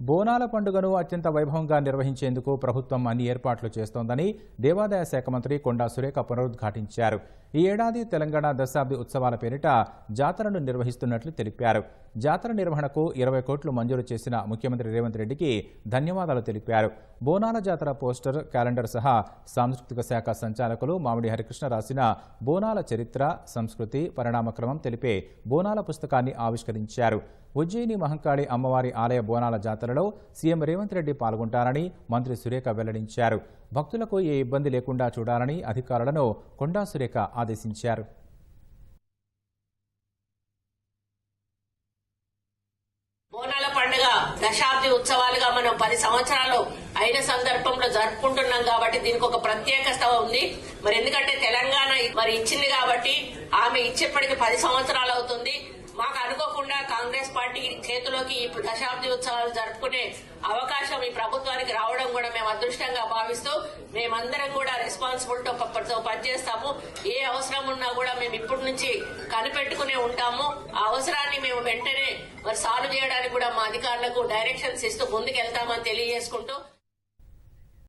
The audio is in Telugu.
బోనాల పండుగను అత్యంత వైభవంగా నిర్వహించేందుకు ప్రభుత్వం అన్ని ఏర్పాట్లు చేస్తోందని దేవాదాయ శాఖ మంత్రి కొండా సురేఖ పునరుద్ఘాటించారు. ఈ ఏడాది తెలంగాణ దశాబ్ది ఉత్సవాల పేరిట జాతరను నిర్వహిస్తున్నట్లు తెలిపారు. జాతర నిర్వహణకు ఇరవై కోట్లు మంజూరు చేసిన ముఖ్యమంత్రి రేవంత్ రెడ్డికి ధన్యవాదాలు తెలిపారు. బోనాల జాతర పోస్టర్ క్యాలెండర్ సహా సాంస్కృతిక శాఖ సంచాలకులు మామిడి హరికృష్ణ రాసిన బోనాల చరిత్ర సంస్కృతి పరిణామక్రమం తెలిపే బోనాల పుస్తకాన్ని ఆవిష్కరించారు. ఉజ్జయిని మహంకాళి అమ్మవారి ఆలయ బోనాల జాతరలో సీఎం రేవంత్ రెడ్డి పాల్గొంటారని మంత్రి సురేఖ వెల్లడించారు. భక్తులకు ఏ ఇబ్బంది లేకుండా చూడాలని అధికారులను కొండా సురేఖ ఆదేశించారు. బోనాల పండుగ దశాబ్ది ఉత్సవాలుగా మనం పది సంవత్సరాలు అయిన సందర్భంలో జరుపుకుంటున్నాం కాబట్టి దీనికి ఒక ప్రత్యేకత ఉంది. మరి ఎందుకంటే తెలంగాణ మరి ఇచ్చింది కాబట్టి ఆమె ఇచ్చేప్పటికి పది సంవత్సరాలు అవుతుంది. మాకు అనుకోకుండా కాంగ్రెస్ పార్టీ చేతిలోకి ఈ దశాబ్ది ఉత్సవాలు జరుపుకునే అవకాశం ఈ ప్రభుత్వానికి రావడం కూడా మేము అదృష్టంగా భావిస్తూ మేమందరం కూడా రెస్పాన్సిబుల్తో పనిచేస్తాము. ఏ అవసరం ఉన్నా కూడా మేము ఇప్పటి నుంచి కనిపెట్టుకునే ఉంటాము. ఆ అవసరాన్ని మేము వెంటనే మరి సాల్వ్ చేయడానికి కూడా మా అధికారులకు డైరెక్షన్స్ ఇస్తూ ముందుకెళ్తామని తెలియజేసుకుంటూ